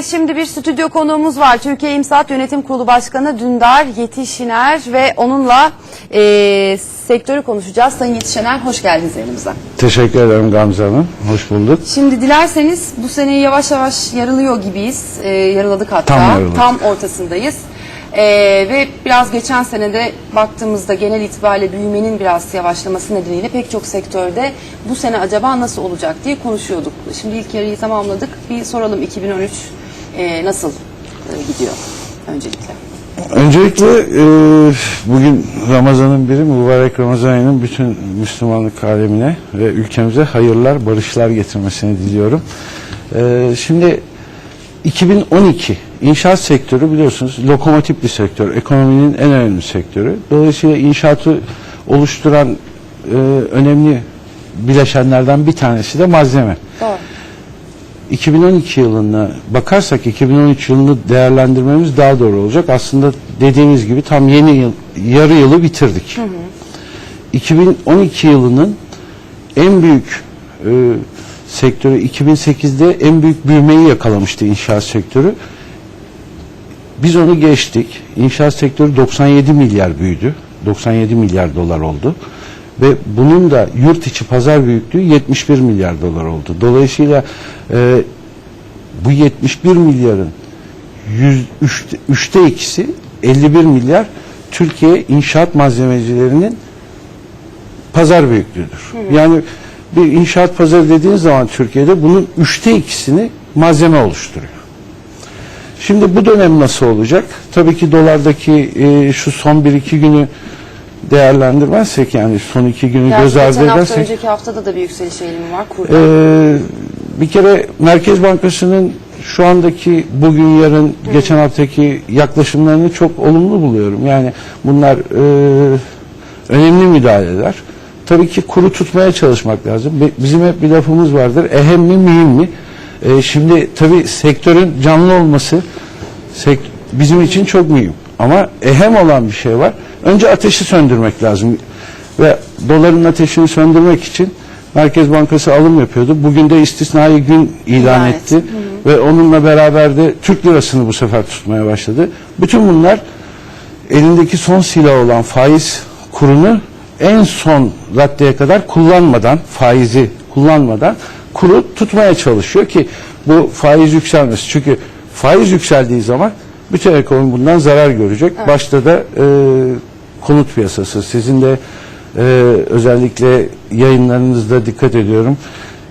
Evet şimdi bir stüdyo konuğumuz var. Türkiye İmsat Yönetim Kurulu Başkanı Dündar Yetişiner ve onunla e, sektörü konuşacağız. Sayın Yetişiner hoş geldiniz yanımıza. Teşekkür ederim Gamze Hanım. Hoş bulduk. Şimdi dilerseniz bu seneyi yavaş yavaş yarılıyor gibiyiz. E, yarıladık hatta. Tam yarıladık. Tam ortasındayız. E, ve biraz geçen senede baktığımızda genel itibariyle büyümenin biraz yavaşlaması nedeniyle pek çok sektörde bu sene acaba nasıl olacak diye konuşuyorduk. Şimdi ilk yarıyı tamamladık. Bir soralım 2013 e, nasıl e, gidiyor öncelikle? Öncelikle e, bugün Ramazan'ın biri, mübarek Ramazan ayının bütün Müslümanlık alemine ve ülkemize hayırlar, barışlar getirmesini diliyorum. E, şimdi 2012 inşaat sektörü biliyorsunuz lokomotif bir sektör, ekonominin en önemli sektörü. Dolayısıyla inşaatı oluşturan e, önemli bileşenlerden bir tanesi de malzeme. Doğru. 2012 yılına bakarsak 2013 yılını değerlendirmemiz daha doğru olacak. Aslında dediğiniz gibi tam yeni yıl, yarı yılı bitirdik. 2012 yılının en büyük e, sektörü 2008'de en büyük büyümeyi yakalamıştı inşaat sektörü. Biz onu geçtik. İnşaat sektörü 97 milyar büyüdü. 97 milyar dolar oldu. Ve bunun da yurt içi pazar büyüklüğü 71 milyar dolar oldu. Dolayısıyla e, bu 71 milyarın 100, üçte, üçte ikisi 51 milyar Türkiye inşaat malzemecilerinin pazar büyüklüğüdür. Yani bir inşaat pazarı dediğiniz zaman Türkiye'de bunun üçte ikisini malzeme oluşturuyor. Şimdi bu dönem nasıl olacak? Tabii ki dolardaki e, şu son bir iki günü değerlendirmezsek yani son iki günü Yani göz ardı geçen hafta edersek önceki haftada da bir yükseliş eğilimi var kurda. ee, bir kere Merkez Bankası'nın şu andaki bugün yarın geçen haftaki yaklaşımlarını çok olumlu buluyorum. Yani bunlar e, önemli müdahaleler. Tabii ki kuru tutmaya çalışmak lazım. Bi- Bizim hep bir lafımız vardır. Ehem mi mühim mi? E, şimdi tabii sektörün canlı olması sek- bizim için çok mühim. Ama ehem olan bir şey var. Önce ateşi söndürmek lazım. Ve doların ateşini söndürmek için Merkez Bankası alım yapıyordu. Bugün de istisnai gün ilan İlan etti. etti. Ve onunla beraber de Türk lirasını bu sefer tutmaya başladı. Bütün bunlar elindeki son silah olan faiz kurunu en son raddeye kadar kullanmadan, faizi kullanmadan kuru tutmaya çalışıyor ki bu faiz yükselmesi. Çünkü faiz yükseldiği zaman bütün ekonomi bundan zarar görecek. Başta da e, konut piyasası. Sizin de e, özellikle yayınlarınızda dikkat ediyorum.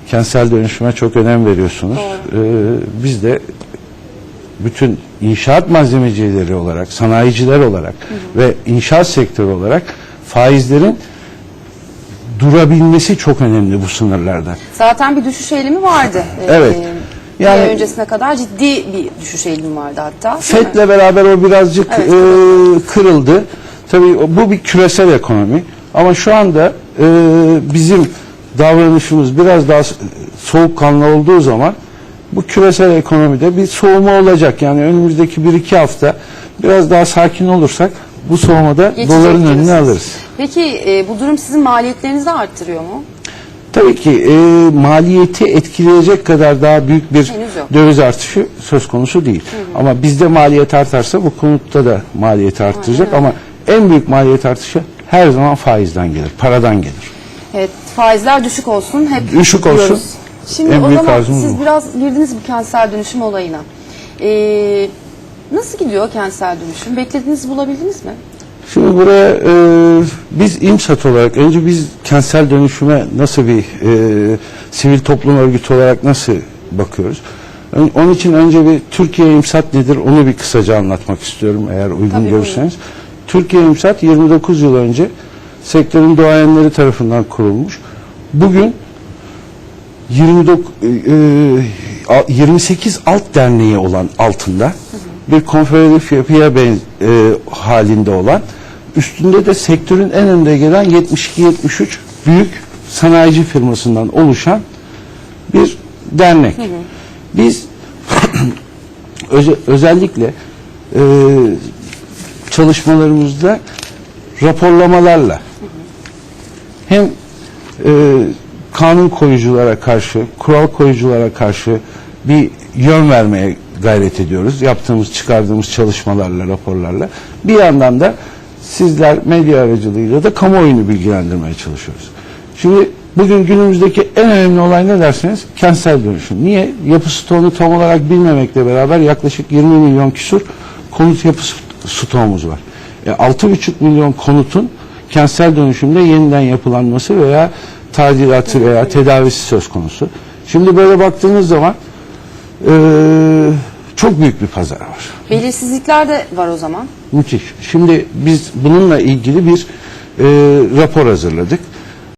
Kentsel dönüşüme çok önem veriyorsunuz. E, biz de bütün inşaat malzemecileri olarak, sanayiciler olarak ve inşaat sektörü olarak faizlerin durabilmesi çok önemli bu sınırlarda. Zaten bir düşüş eğilimi vardı. Ee, Evet. bir Yani- ay öncesine kadar ciddi bir düşüş eğilimi vardı hatta. FED'le beraber o birazcık Evet, e, kırıldı. Tabii bu bir küresel ekonomi. Ama şu anda e, bizim davranışımız biraz daha soğukkanlı olduğu zaman bu küresel ekonomide bir soğuma olacak. Yani önümüzdeki bir iki hafta biraz daha sakin olursak bu soğumada Geçecek doların önüne alırız. Peki e, bu durum sizin maliyetlerinizi arttırıyor mu? Tabii ki e, maliyeti etkileyecek kadar daha büyük bir döviz artışı söz konusu değil. Ama bizde maliyet artarsa bu konutta da maliyeti artacak ama en büyük maliyet artışı her zaman faizden gelir, paradan gelir. Evet, faizler düşük olsun hep Düşük olsun. diyoruz. Şimdi En o zaman siz bu. biraz girdiniz bu kentsel dönüşüm olayına. Ee, nasıl gidiyor kentsel dönüşüm? Beklediğinizi bulabildiniz mi? Şimdi buraya e, biz İMSAT olarak önce biz kentsel dönüşüme nasıl bir e, sivil toplum örgütü olarak nasıl bakıyoruz? Onun için önce bir Türkiye İMSAT nedir onu bir kısaca anlatmak istiyorum eğer uygun Tabii, görürseniz. Türkiye İMSAT 29 yıl önce sektörün doğayanları tarafından kurulmuş. Bugün 29, e, e, 28 alt derneği olan altında bir konfederatif yapıya ben, e, halinde olan üstünde de sektörün en önde gelen 72-73 büyük sanayici firmasından oluşan bir dernek. Biz öze- özellikle e, çalışmalarımızda raporlamalarla hem e, kanun koyuculara karşı, kural koyuculara karşı bir yön vermeye gayret ediyoruz. Yaptığımız, çıkardığımız çalışmalarla, raporlarla. Bir yandan da sizler medya aracılığıyla da kamuoyunu bilgilendirmeye çalışıyoruz. Şimdi bugün günümüzdeki en önemli olay ne derseniz kentsel dönüşüm. Niye? Yapı stoğunu tam olarak bilmemekle beraber yaklaşık 20 milyon küsur konut yapı stoğumuz var. E, 6,5 milyon konutun kentsel dönüşümde yeniden yapılanması veya tadilatı veya tedavisi söz konusu. Şimdi böyle baktığınız zaman e, çok büyük bir pazar var. Belirsizlikler de var o zaman. Müthiş. Şimdi biz bununla ilgili bir e, rapor hazırladık.